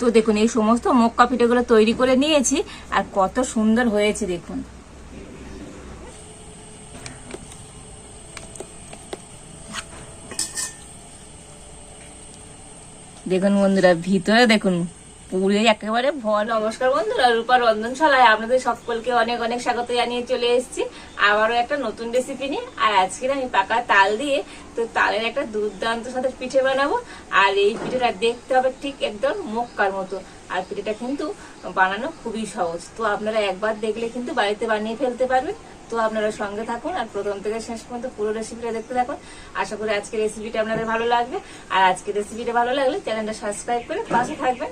তো দেখুন, এই সমস্ত মক্কা পিঠেগুলো তৈরি করে নিয়েছি, আর কত সুন্দর হয়েছে দেখুন। দেখুন বন্ধুরা, ভিতরে দেখুন, পুরে একেবারে ভর নমস্কার বন্ধুরা, রূপা রন্ধনশালায় আপনাদের সকলকে অনেক অনেক স্বাগত জানিয়ে চলে এসেছি। আবারও একটা নতুন রেসিপি নিয়ে, আর আজকে আমি পাকা তাল দিয়ে তো তালের একটা দুর্দান্ত সাথে পিঠে বানাবো। আর এই পিঠেটা দেখতে হবে ঠিক একদম মক্কার মতো। আর পিঠেটা কিন্তু বানানো খুবই সহজ। তো আপনারা একবার দেখলে কিন্তু বাড়িতে বানিয়ে ফেলতে পারবেন। তো আপনারা সঙ্গে থাকুন, আর প্রথম থেকে শেষ পর্যন্ত পুরো রেসিপিটা দেখতে থাকুন। আশা করি আজকের রেসিপিটা আপনাদের ভালো লাগবে। আর আজকের রেসিপিটা ভালো লাগলে চ্যানেলটা সাবস্ক্রাইব করে পাশে থাকবেন।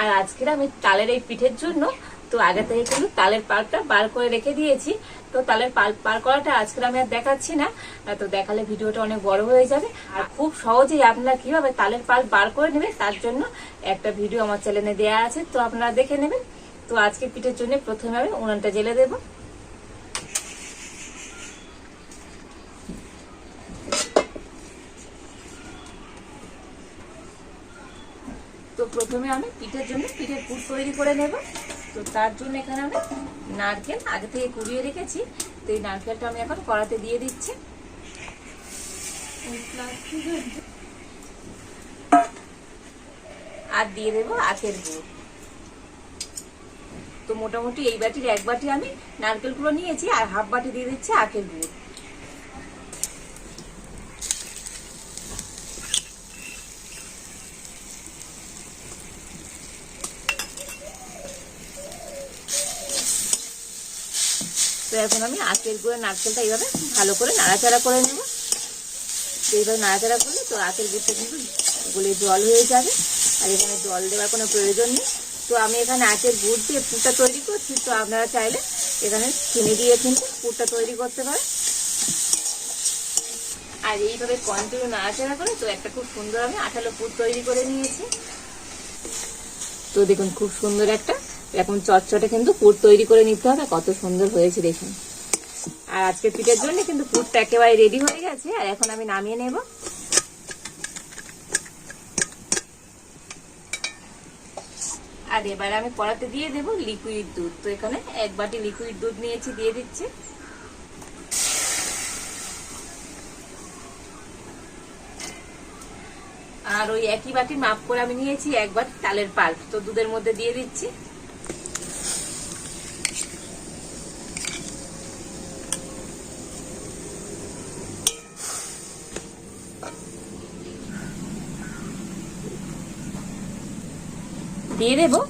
আর আজকের আমি তালের এই পিঠের জন্য, তো আগে থেকে কিন্তু তালের পাল্পটা বার করে রেখে দিয়েছি। তো তালের বার করাটা আজকে আমি আর দেখাচ্ছি না। তো দেখালে ভিডিওটা অনেক বড় হয়ে যাবে। আর খুব সহজেই আপনারা কীভাবে তালের পাল বার করে নেবেন তার জন্য একটা ভিডিও আমার চ্যানেলে দেওয়া আছে তো আপনারা দেখে নেবেন। তো আজকে পিঠের জন্য প্রথমে আমি উনানটা জেলে দেবো। তো প্রথমে আমি পিঠের জন্য পিঠের পুর তৈরি করে নেব। তো তার জন্য এখানে আমি নারকেল আগে থেকে কুড়িয়ে রেখেছি। তো এই নারকেলটা আমি এখন কড়াতে দিয়ে দিচ্ছি। আর দিয়ে দেবো আখের গুড়। তো মোটামুটি এই বাটির এক বাটি আমি নারকেলগুলো নিয়েছি আর হাফ বাটি দিয়ে দিচ্ছি আখের গুড়। তো এখন আমি আখের গুঁড়ো নারকেলটা এইভাবে ভালো করে নাড়াচাড়া করে নেব। তো এইভাবে নাড়াচাড়া করলে তো আখের গুড়টা কিন্তু গলে জল হয়ে যাবে, আর এখানে জল দেওয়ার কোনো প্রয়োজন নেই। তো আমি এখানে আখের গুড় দিয়ে পুরটা তৈরি করছি, তো আপনারা চাইলে এখানে চিনি দিয়ে কিন্তু পুরটা তৈরি করতে পারেন। আর এইভাবে কন্টিনিউ নাড়াচাড়া করে তো একটা খুব সুন্দর আমি আঠালো পুর তৈরি করে নিয়েছি। তো দেখুন, খুব সুন্দর একটা এরকম চটচটে কিন্তু পুর তৈরি করে নিতে হবে, কত সুন্দর হয়েছে দেখুন। আর আজকে পিঠের জন্য কিন্তু পুরটা একেবারে রেডি হয়ে গেছে, আর এখন আমি নামিয়ে নেব। আর এবার আমি কড়াতে দিয়ে দেব লিকুইড দুধ। তো এখানে এক বাটি লিকুইড দুধ নিয়েছি, দিয়ে দিচ্ছি। আর ওই একই বাটি মাপ করে আমি নিয়েছি একবার তালের পাল্প। তো দুধের মধ্যে দিয়ে দিচ্ছি। দিয়ে দেবো।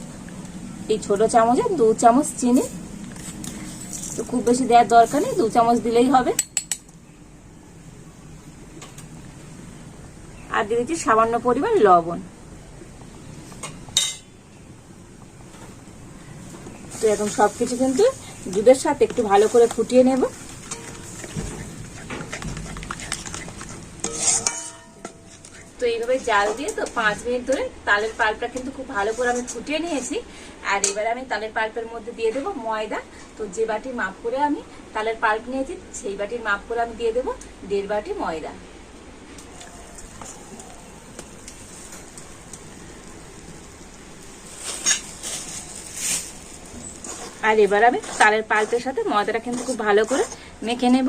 এই ছোট চামচে দু চামচ চিনি। তো খুব বেশি দেওয়ার দরকার নেই, দু চামচ দিলেই হবে। আর দিয়ে দিচ্ছি সামান্য পরিমাণ লবণ। তো এখন সবকিছু কিন্তু দুধের সাথে একটু ভালো করে ফুটিয়ে নেব। তো এইভাবে জাল দিয়ে তো পাঁচ মিনিট ধরে তালের পাল্পটা কিন্তু খুব ভালো করে আমি ফুটিয়ে নিয়েছি। আর এবারে আমি তালের পাল্পের মধ্যে দিয়ে দেবো ময়দা। তো যে বাটি মাপ করে আমি তালের পাল্প নিয়েছি, সেই বাটির মাপ করে আমি দিয়ে দেবো দেড় বাটি ময়দা। আর এবার আমি তালের পাল্পের সাথে ময়দাটা কিন্তু খুব ভালো করে মেখে নেব।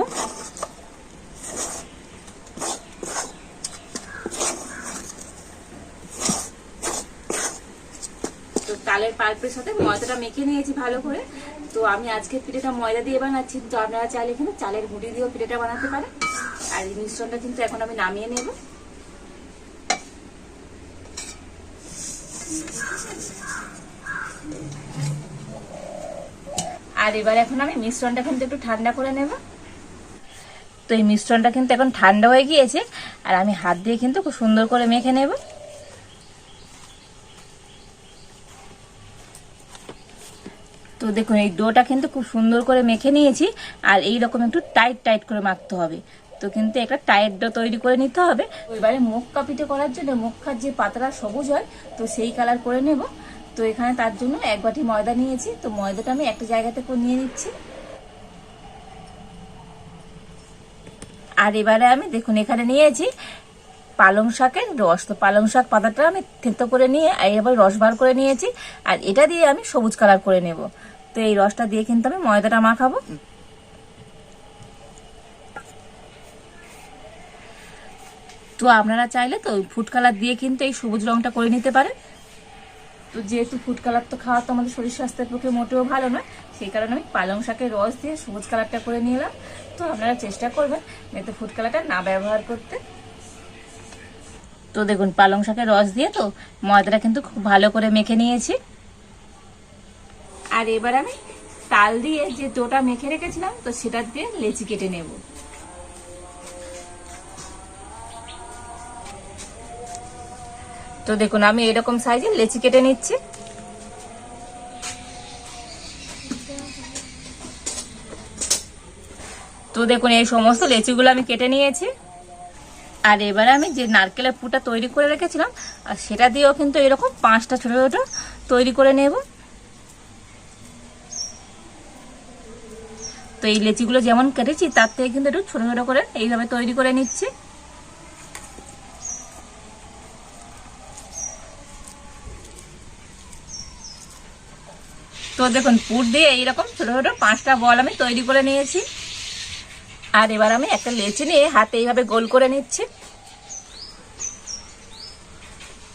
তো তালের পাল্পের সাথে ময়দাটা মেখে নিয়েছি ভালো করে। তো আমি আজকে পিঠেটা ময়দা দিয়ে বানাচ্ছি। তো আপনারা চাইলে কিন্তু চালের গুঁড়ি দিয়েও পিঠেটা বানাতে পারেন। আর এই মিশ্রণটা কিন্তু এখন আমি নামিয়ে নেব। আর এবার এখন আমি মিশ্রণটা কিন্তু একটু ঠান্ডা করে নেব। তো এই মিশ্রণটা কিন্তু এখন ঠান্ডা হয়ে গিয়েছে। আর আমি হাত দিয়ে কিন্তু খুব সুন্দর করে মেখে নেব। তো দেখুন, এই ডোটা কিন্তু খুব সুন্দর করে মেখে নিয়েছি, আর এই রকম একটু টাইট টাইট করে মাখতে হবে। তো কিন্তু একটা টাইট ডো তৈরি করে নিতে হবে। এবারে মক্কা পিঠে করার জন্য মক্কার যে পাতলা সবুজ হয়, তো সেই কালার করে নেব। তো এখানে তার জন্য এক বাটি ময়দা নিয়েছি। তো ময়দাটা আমি একটা জায়গাতে নিয়ে নিচ্ছি। আর এবারে আমি দেখুন, এখানে নিয়েছি পালং শাকের রস। তো পালং শাক পাতাটা আমি থেতো করে নিয়ে এবার রস বার করে নিয়েছি। আর এটা দিয়ে আমি সবুজ কালার করে নেব। তো এই রসটা দিয়ে কিন্তু আমি ময়দাটা মাখাবো। তো আপনারা চাইলে তো ফুড কালার দিয়ে কিন্তু এই সবুজ রংটা করে নিতে পারেন। তো যেহেতু ফুড কালার তো খাওয়া তো আমাদের শরীর স্বাস্থ্যের পক্ষে মোটেও ভালো নয়, সেই কারণে আমি পালং শাকের রস দিয়ে সবুজ কালারটা করে নিলাম। তো আপনারা চেষ্টা করবেন যাতে ফুড কালারটা না ব্যবহার করতে। তো দেখুন, পালং শাকের রস দিয়ে তো ময়দাটা কিন্তু খুব ভালো করে মেখে নিয়েছি। আর এবার আমি তাল দিয়ে যে ডোটা মেখে রেখেছিলাম, তো সেটা দিয়ে লেচি কেটে নেব। তো দেখুন, আমি এরকম সাইজে লেচি কেটে নিচ্ছি। তো দেখুন, এই সমস্ত লেচিগুলো আমি কেটে নিয়েছি। আর এবারে আমি যে নারকেলের পুরটা তৈরি করে রেখেছিলাম, আর সেটা দিয়েও কিন্তু এরকম পাঁচটা ছোট ছোট তৈরি করে নেব। তো এই লেচিগুলো যেমন কেটেছি, তার থেকে কিন্তু একটু ছোটো ছোটো করে এইভাবে তৈরি করে নিচ্ছি। তো দেখুন, পুর দিয়ে এইরকম ছোটো ছোটো পাঁচটা বল আমি তৈরি করে নিয়েছি। আর এবার আমি একটা লেচি নিয়ে হাতে এইভাবে গোল করে নিচ্ছি।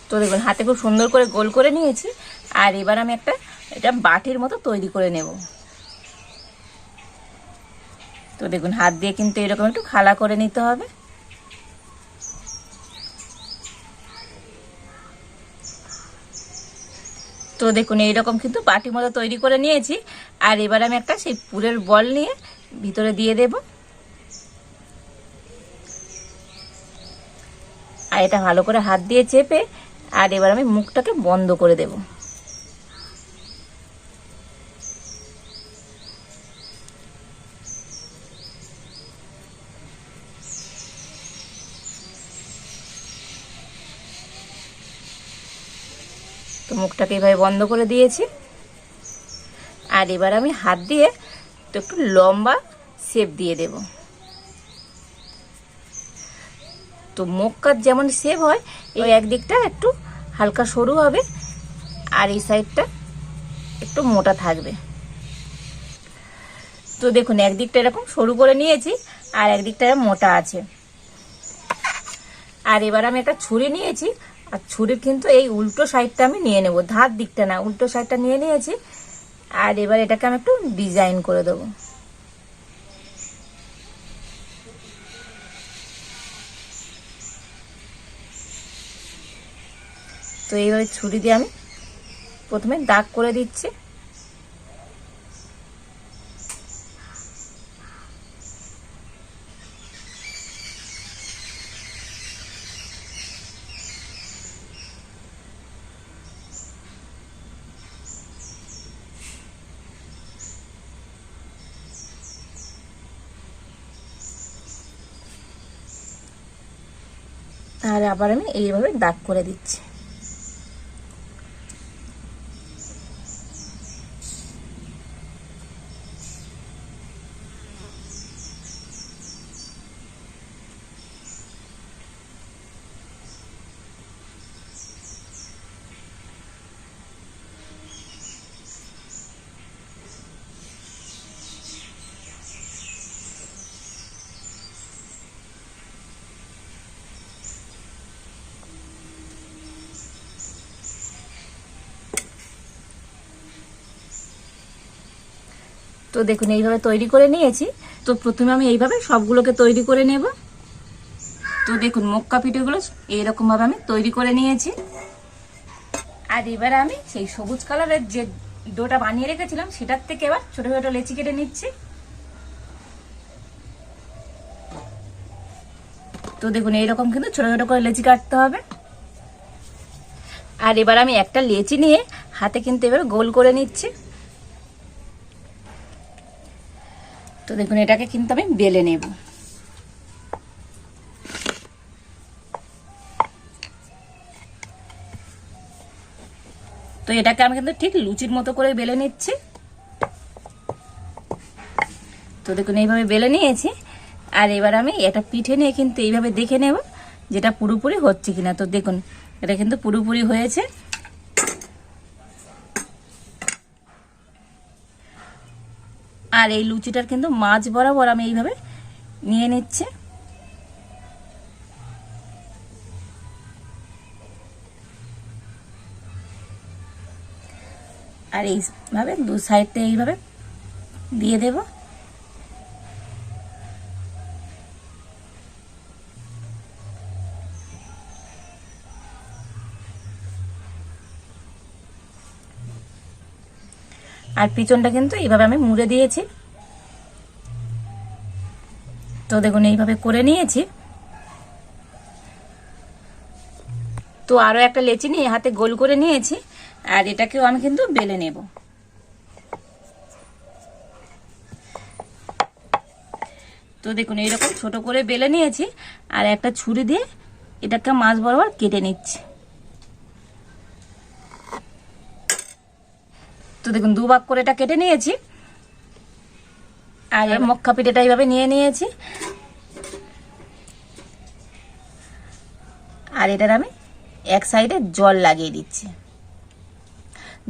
তো দেখুন, হাতে খুব সুন্দর করে গোল করে নিয়েছি। আর এবার আমি একটা এটা বাটির মতো তৈরি করে নেব। তো দেখুন, হাত দিয়ে কিন্তু এরকম একটু খালা করে নিতে হবে। তো দেখুন, এইরকম কিন্তু বাটি মতো তৈরি করে নিয়েছি। আর এবার আমি একটা সেই পুরের বল নিয়ে ভিতরে দিয়ে দেব। আর এটা ভালো করে হাত দিয়ে চেপে, আর এবার আমি মুখটাকে বন্ধ করে দেব। তো মুখটাকে এভাবে বন্ধ করে দিয়েছি। আর এবার আমি হাত দিয়ে তো একটু লম্বা শেপ দিয়ে দেব। তো কাজ যেমন শেপ হয়, এই একদিকটা একটু হালকা সরু হবে আর এই সাইডটা একটু মোটা থাকবে। তো দেখুন, একদিকটা এরকম সরু করে নিয়েছি আর একদিকটা মোটা আছে। আর এবার আমি একটা ছুরি নিয়েছি আর ছুরির কিন্তু এই উল্টো সাইডটা আমি নিয়ে নেব, ধার দিকটা না, উল্টো সাইডটা নিয়ে নিয়েছি। আর এবার এটাকে আমি একটু ডিজাইন করে দেবো। তো এইভাবে ছুরি দিয়ে আমি প্রথমে দাগ করে দিচ্ছি। আর আবার আমি এইভাবে দাগ করে দিচ্ছি। তো দেখুন, এইভাবে তৈরি করে নিয়েছি। তো প্রথমে আমি এইভাবে সবগুলোকে তৈরি করে নেব। তো দেখুন, মক্কা পিঠেগুলো এইরকম ভাবে আমি তৈরি করে নিয়েছি। আর এবার আমি সেই সবুজ কালারের যে ডোটা বানিয়ে রেখেছিলাম, সেটার থেকে এবার ছোট ছোট লেচি কেটে নিচ্ছি। তো দেখুন, এইরকম কিন্তু ছোট ছোট করে লেচি কাটতে হবে। আর এবার আমি একটা লেচি নিয়ে হাতে কিন্তু এবার গোল করে নিচ্ছি। তো দেখুন, এটাকে কিন্তু আমি বেলে নেব। তো এটাকে আমি কিন্তু ঠিক লুচির মতো করে বেলে নিচ্ছি। তো দেখুন, এইভাবে বেলে নিয়েছি। আর এবার আমি এটা পিঠে নিয়ে কিন্তু এইভাবে দেখে নেব, যেটা পুরোপুরি হচ্ছে কিনা। তো দেখুন, এটা কিন্তু পুরোপুরি হয়েছে। আর এই লুচিটার কিন্তু মাছ বরাবর আমি এইভাবে নিয়ে নিচ্ছে। আর এইভাবে দু সাইডটা এইভাবে দিয়ে দেব। আর পিছনটা কিন্তু এইভাবে আমি মুড়ে দিয়েছি। তো দেখুন, এইভাবে করে নিয়েছি। তো আরও একটা লেচি নিয়ে হাতে গোল করে নিয়েছি, আর এটাকেও আমি কিন্তু বেলে নেব। তো দেখুন, এইরকম ছোট করে বেলে নিয়েছি, আর একটা ছুরি দিয়ে এটাকে মাছ বরাবর কেটে নিচ্ছি। তো দেখুন দু ভাগ করে এটা কেটে নিয়েছি। আর মক্কা পিঠেটা এইভাবে নিয়ে নিয়েছি। আর এটার আমি এক সাইডে জল লাগিয়ে দিচ্ছি।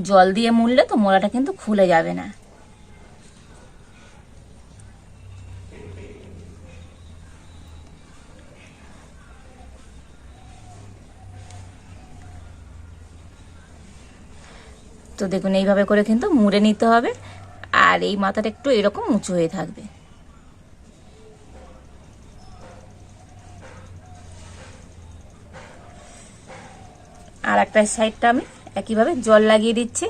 জল দিয়ে মুড়লে তো মোড়াটা কিন্তু খুলে যাবে না। তো দেখুন, এইভাবে করে কিন্তু মুড়ে নিতে হবে। আর এই মাথাটা একটু এরকম উঁচু হয়ে থাকবে। আর একটা সাইডটা আমি একইভাবে জল লাগিয়ে দিচ্ছি।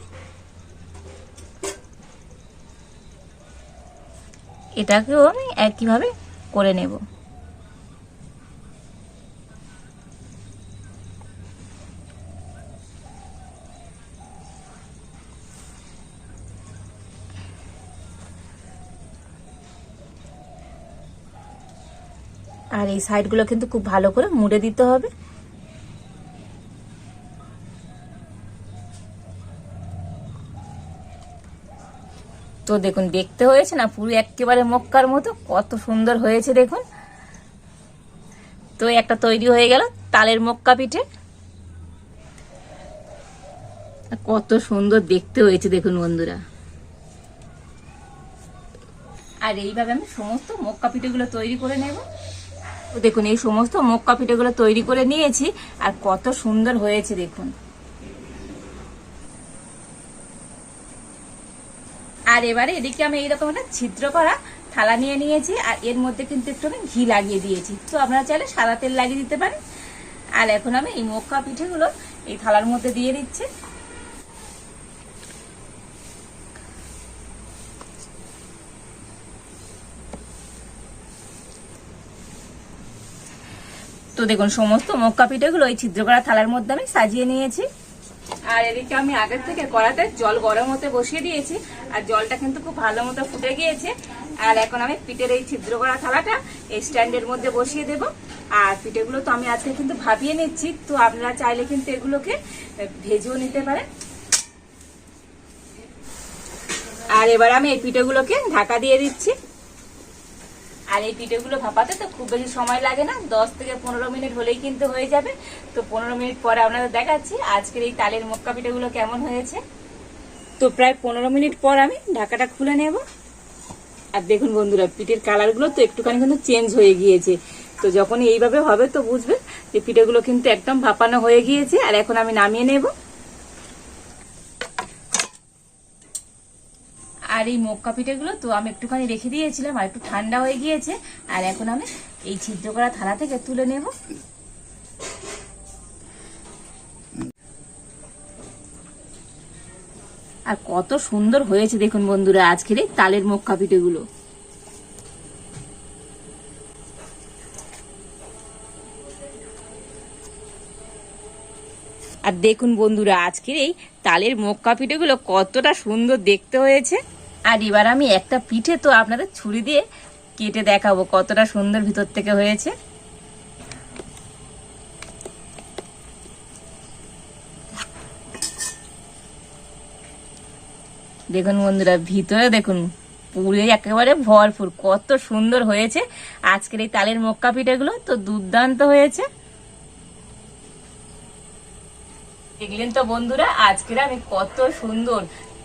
এটাকেও আমি একইভাবে করে নেব। আর এই সাইডগুলো কিন্তু খুব ভালো করে মুড়ে দিতে হবে। তো দেখুন, দেখতে হয়েছে না? পুরো একেবারে মক্কার মতো। কত সুন্দর হয়েছে দেখুন। তো একটা তৈরি হয়ে গেল তালের মক্কা পিঠে। কত সুন্দর দেখতে হয়েছে দেখুন বন্ধুরা। আর এইভাবে আমি সমস্ত মক্কা পিঠেগুলো তৈরি করে নেব। দেখুন, এই সমস্ত মক্কা পিঠেগুলো তৈরি করে নিয়েছি, আর কত সুন্দর হয়েছে, দেখুন। আর এবারে এদিকে আমি এইরকম একটা ছিদ্র করা থালা নিয়ে নিয়েছি, আর এর মধ্যে কিন্তু একটু আমি ঘি লাগিয়ে দিয়েছি। তো আপনারা চাইলে সাদা তেল লাগিয়ে দিতে পারেন। আর এখন আমি এই মক্কা পিঠেগুলো এই থালার মধ্যে দিয়ে দিচ্ছি। তো দেখুন, সমস্ত মক্কা পিঠেগুলো ওই ছিদ্র করা থালার মধ্যে আমি সাজিয়ে নিয়েছি। আর এদিকে আমি আগের থেকে কড়াতে জল গরম হতে বসিয়ে দিয়েছি। আর জলটা কিন্তু খুব ভালো মতো ফুটে গিয়েছে। আর এখন আমি পিঠের এই ছিদ্র করা থালাটা এই স্ট্যান্ডের মধ্যে বসিয়ে দেব। আর পিঠেগুলো তো আমি আজকে কিন্তু ভাবিয়ে নিচ্ছি। তো আপনারা চাইলে কিন্তু এগুলোকে ভেজেও নিতে পারেন। আর এবার আমি এই পিঠেগুলোকে ঢাকা দিয়ে দিচ্ছি। আর এই পিঠেগুলো ভাপাতে তো খুব বেশি সময় লাগে না, দশ থেকে পনেরো মিনিট হলেই কিন্তু হয়ে যাবে। তো পনেরো মিনিট পরে আপনাদের দেখাচ্ছি আজকের এই তালের মক্কা পিঠেগুলো কেমন হয়েছে। তো প্রায় পনেরো মিনিট পর আমি ঢাকাটা খুলে নেব। আর দেখুন বন্ধুরা, পিঠের কালারগুলো তো একটুখানি কিন্তু চেঞ্জ হয়ে গিয়েছে। তো যখনই এইভাবে হবে তো বুঝবে যে পিঠেগুলো কিন্তু একদম ভাপানো হয়ে গিয়েছে। আর এখন আমি নামিয়ে নেব। আর এই মক্কা পিঠেগুলো তো আমি একটুখানি রেখে দিয়েছিলাম, আর একটু ঠান্ডা হয়ে গিয়েছে। আর এখন আমি এই ছিদ্র করা থালা থেকে তুলে নেব। আর কত সুন্দর হয়েছে দেখুন বন্ধুরা আজকের এই তালের মক্কা পিঠেগুলো। আর দেখুন বন্ধুরা আজকের এই তালের মক্কা পিঠেগুলো কতটা সুন্দর দেখতে হয়েছে। আর এবার আমি একটা পিঠে তো আপনাদের ছুরি দিয়ে কেটে দেখাবো কতটা সুন্দর ভিতর থেকে হয়েছে। দেখুন বন্ধুরা, ভিতরে দেখুন, পুরে একেবারে ভরপুর, কত সুন্দর হয়েছে। আজকের এই তালের মক্কা পিঠেগুলো তো দুর্দান্ত হয়েছে। দেখলেন তো বন্ধুরা, আজকের আমি কত সুন্দর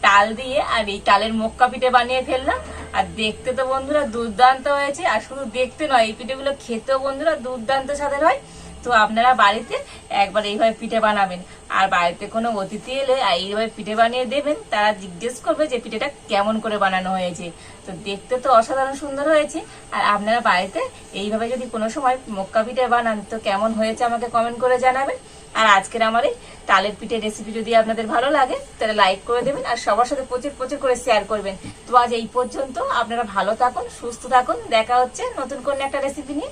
তাল দিয়ে আর এই তালের মক্কা পিঠে বানিয়ে ফেললাম। আর দেখতে তো বন্ধুরা দুর্দান্ত হয়েছে। আর শুধু দেখতে নয়, এই পিঠেগুলো খেতেও বন্ধুরা দুর্দান্ত স্বাদের হয়। তো আপনারা বাড়িতে একবার এইভাবে পিঠে বানাবেন। আর বাড়িতে কোনো অতিথি এলে আর এইভাবে পিঠে বানিয়ে দেবেন, তারা জিজ্ঞেস করবে যে পিঠেটা কেমন করে বানানো হয়েছে। তো দেখতে তো অসাধারণ সুন্দর হয়েছে। আর আপনারা বাড়িতে এইভাবে যদি কোনো সময় মক্কা পিঠে বানান, তো কেমন হয়েছে আমাকে কমেন্ট করে জানাবেন। আর আজকের আমার এই তালের পিঠে রেসিপি যদি আপনাদের ভালো লাগে, তাহলে লাইক করে দেবেন আর সবার সাথে প্রচুর প্রচুর করে শেয়ার করবেন। তো আজ এই পর্যন্ত আপনারা ভালো থাকুন, সুস্থ থাকুন, দেখা হচ্ছে নতুন কোনো একটা রেসিপি নিয়ে।